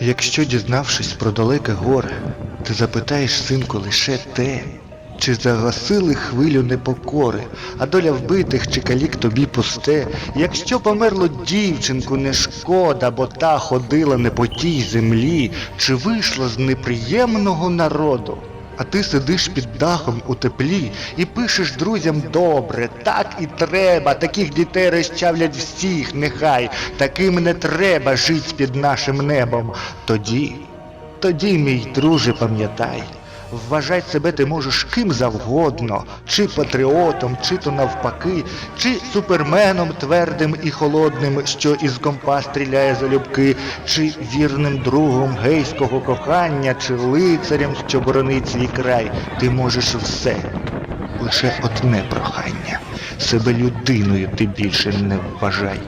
Якщо дізнавшись про далеке горе, ти запитаєш синку лише те, чи загасили хвилю непокори, а доля вбитих чи калік тобі пусте, якщо померло дівчинку не шкода, бо та ходила не по тій землі, чи вийшла з неприємного народу. А ти сидиш під дахом у теплі і пишеш друзям добре, так і треба, таких дітей розчавлять всіх, нехай, таким не треба жить під нашим небом. Тоді, тоді, мій друже, пам'ятай, вважать себе ти можеш ким завгодно, чи патріотом, чи то навпаки, чи суперменом твердим і холодним, що із компа стріляє залюбки, чи вірним другом гейського кохання, чи лицарем, що боронить свій край. Ти можеш все. Лише одне прохання. Себе людиною ти більше не вважай.